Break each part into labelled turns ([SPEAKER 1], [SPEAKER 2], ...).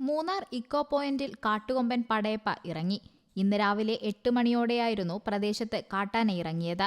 [SPEAKER 1] Munnar eco പോയിന്റിൽ കാട്ടുകൊമ്പൻ പടയപ്പ ഇറങ്ങി. ഇന്ന് രാവിലെ എട്ട് മണിയോടെയായിരുന്നു പ്രദേശത്ത് കാട്ടാന ഇറങ്ങിയത്.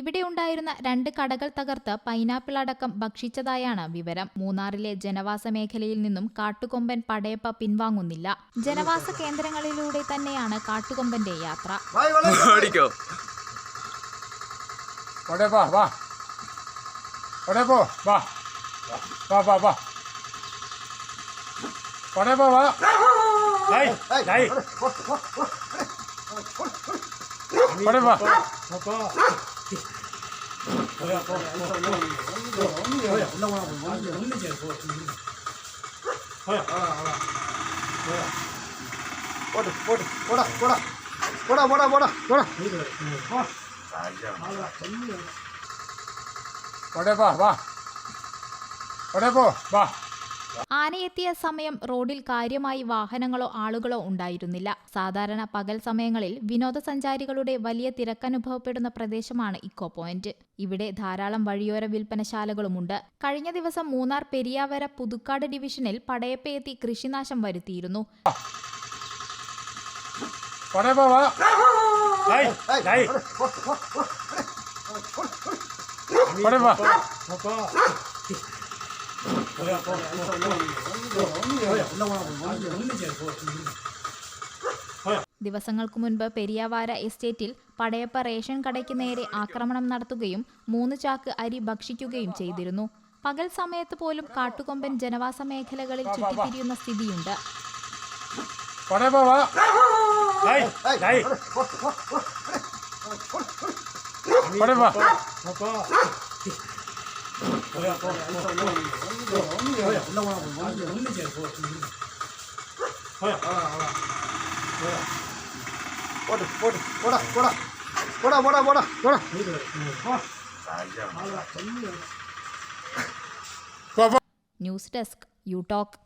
[SPEAKER 1] ഇവിടെ ഉണ്ടായിരുന്ന രണ്ട് കടകൾ തകർത്ത് പൈനാപ്പിൾ അടക്കം ഭക്ഷിച്ചതായാണ് വിവരം. മൂന്നാറിലെ ജനവാസ മേഖലയിൽ നിന്നും കാട്ടുകൊമ്പൻ പടയപ്പ പിൻവാങ്ങുന്നില്ല. ജനവാസ കേന്ദ്രങ്ങളിലൂടെ തന്നെയാണ് കാട്ടുകൊമ്പന്റെ യാത്ര.
[SPEAKER 2] വായ്
[SPEAKER 3] 不要
[SPEAKER 2] 不要不要不要不要那我我们能不能解脱可以好了好了可以我的我的我的我的我的我的我的我的我的我的我的我的我的我的我的
[SPEAKER 4] 我的
[SPEAKER 3] 我的爸爸我来报爸
[SPEAKER 1] ആനയെത്തിയ സമയം റോഡിൽ കാര്യമായി വാഹനങ്ങളോ ആളുകളോ ഉണ്ടായിരുന്നില്ല. സാധാരണ പകൽ സമയങ്ങളിൽ വിനോദസഞ്ചാരികളുടെ വലിയ തിരക്കനുഭവപ്പെടുന്ന പ്രദേശമാണ് ഇക്കോ പോയിന്റ്. ഇവിടെ ധാരാളം വഴിയോര വിൽപ്പനശാലകളുമുണ്ട്. കഴിഞ്ഞ ദിവസം മൂന്നാർ പെരിയാവര പുതുക്കാട് ഡിവിഷനിൽ പടയപ്പയെത്തി കൃഷിനാശം വരുത്തിയിരുന്നു.
[SPEAKER 3] അവിടെ
[SPEAKER 1] ദിവസങ്ങൾക്ക് മുൻപ് പെരിയാവാര എസ്റ്റേറ്റിൽ പടയപ്പ റേഷൻ കടയ്ക്ക് നേരെ ആക്രമണം നടത്തുകയും മൂന്ന് ചാക്ക് അരി ഭക്ഷിക്കുകയും ചെയ്തിരുന്നു. പകൽ സമയത്ത് പോലും കാട്ടുകൊമ്പൻ ജനവാസ മേഖലകളിൽ ചുറ്റിത്തിരിയുന്ന സ്ഥിതിയുണ്ട്.
[SPEAKER 3] പോ
[SPEAKER 2] വാ ഡേയ്, ഡേയ്. അവിടെ വാ പോട്ടെ പോട്ടെ പോടാ പോടാ പോടാ പോടാ പോടാ പോടാ
[SPEAKER 3] പോ പോ
[SPEAKER 1] ന്യൂസ് ഡെസ്ക് യു ടോക്ക്